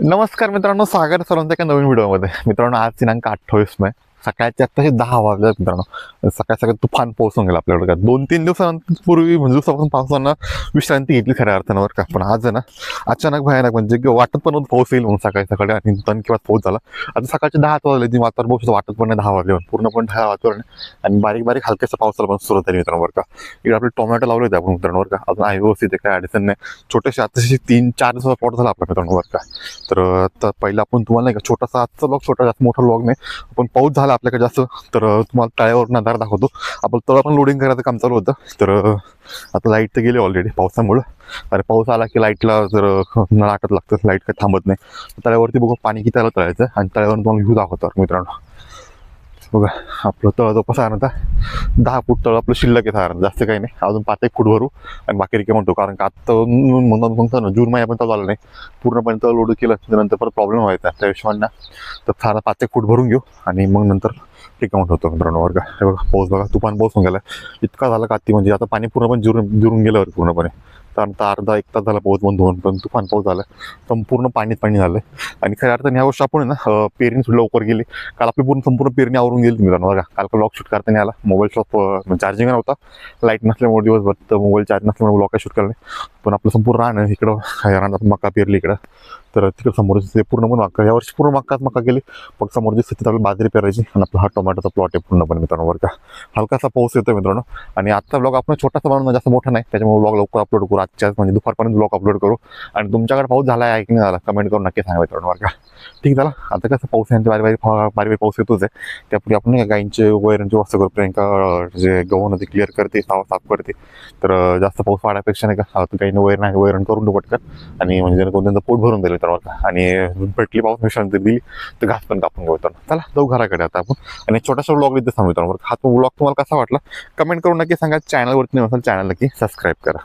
नमस्कार मित्रांनो स्वागत आहे सर्वांचं एका नवीन व्हिडिओमध्ये. मित्रांनो आज दिनांक अठ्ठावीस मे. सकाळचे आत्ताचे दहा वाजले मित्रांनो. सकाळ सकाळी तुफान पाऊस होऊन गेला आपल्याकडे. का दोन तीन दिवसांपूर्वी पूर्वी म्हणजे दिवसापासून पावसानं विश्रांती घेतली खऱ्या अर्थानं का. पण आज ना अचानक भयानक म्हणजे की वाटत पण नव्हतं पाऊस येईल म्हणून सकाळी सकाळी आणि तन किंवा पाऊस झाला. आता सकाळचे दहा वाजले जी वातावरण पाऊस वाटत पण नाही दहा वाजले पूर्णपणे दहा वातावरण आहे. आणि बारीक बारीक हलक्याचा पावसाला पण सुरुवात झाली मित्रांनो का. इकडे आपले टोमॅटो लावले होते आपण मित्रांवर का. अजून आहे व्यवस्थित आहे काय अडचण नाही. छोटेसे आताशी तीन चार दिवसाचा प्लॉट झाला आपल्या मित्रांनो का. तर पहिला आपण तुम्हाला नाही का छोटासा आजचा ब्लॉग छोटा जास्त मोठा ब्लॉग नाही. पण पाऊस झाला आपल्याकडे जास्त तर तुम्हाला तळ्यावर नजार दाखवतो. आपण तळ पण लोडिंग करायचं काम चालू होतं. तर आता लाइट तर गेली ऑलरेडी पावसामुळं. अरे पाऊस आला की लाईटला जर नाटत लागतं लाइट काही थांबत नाही. तळ्यावरती बघू पाणी किती आलं तळायचं आणि तळ्यावर तुम्हाला व्ह्यू दाखवतो मित्रांनो. बघा आपलं तळ जवळपास आहे ना दहा फूट तळ आपलं शिल्लक आहे साधारण जास्त काही नाही. अजून पाच एक फूट भरू आणि बाकी रिके म्हणतो कारण का आत्ता म्हणून म्हणतो ना जून महिन्यापर्यंत चालू आला नाही. पूर्णपणे तळ लोड केलं त्यानंतर परत प्रॉब्लेम व्हायचा. त्या हिशोबांना तर साधारण पाच एक फूट भरून घेऊ आणि मग नंतर रिकामं होतो मित्रांनो. वर्ग हे बघा पाऊस बघा तुफान पाऊस होऊन गेला. इतका झाला का ती म्हणजे आता पाणी पूर्णपणे जुरून जुरून गेलं पूर्णपणे. तर आता अर्धा एक तास झाला पाऊस बंद होऊन पण तुफान पाऊस झाला. संपूर्ण पाणीच पाणी झालं आणि खऱ्या अर्थाने ह्या वर्षी आपण ना पेरणी सुद्धा लवकर गेली काल आपली पूर्ण संपूर्ण पेरणी आवरून गेली मित्रांनो. बघा काल का ब्लॉग शूट करता नाही आला मोबाईल शॉप चार्जिंग नव्हता. लाइट नसल्यामुळे दिवसभर तर मोबाईल चार्ज नसल्यामुळे ब्लॉग शूट करणे. पण आपलं संपूर्ण राहणं इकडं ह्या मका पेरली इकडं. तर तिकडं समोर ते पूर्ण पण या यावर्षी पूर्ण मकाच मका गेली फक्त समोर दिसते तिथे आपली बाजरी पेरायची आणि आपला हा टोमॅटोचा प्लॉट आहे पूर्णपणे मित्रांनो बरं का. हलकासा पाऊस येतो मित्रांनो. आणि आजचा ब्लॉग आपण छोटासा बनवून जास्त मोठा नाही त्याच्यामुळे ब्लॉग लवकर अपलोड करू. आजच्या म्हणजे दुपारपर्यंत ब्लॉग अपलोड करू. आणि तुमच्याकडे पाऊस झाला आहे की नाही झाला कमेंट करून नक्की सांगा मित्रांनो बरं का. ठीक झाला. आता कसं पाऊस यांचे बारी बारी बारी बारी पाऊस येतोच आहे. त्यापूर्वी आपण गायींचे वैरांची व्यवस्था करू प्रियंका जे गहू नदी क्लिअर करते साफ साफ करते. तर जास्त पाऊस वाढायपेक्षा नाही का आता वैर नाही वैरण करून देऊ पटकन आणि म्हणजे कोणत्या पोट भरून दिलं तर आणि पेटली पाहून विश्रांती दिली तर घास पण कापून घेऊ चला जाऊ घराकडे आता आपण. आणि छोटासा ब्लॉग इथे सांगू मित्रांनो. हा तो ब्लॉग तुम्हाला कसा वाटला? कमेंट करून नक्की सांगा. चॅनलवरती नसेल चॅनल नक्की सबस्क्राईब करा.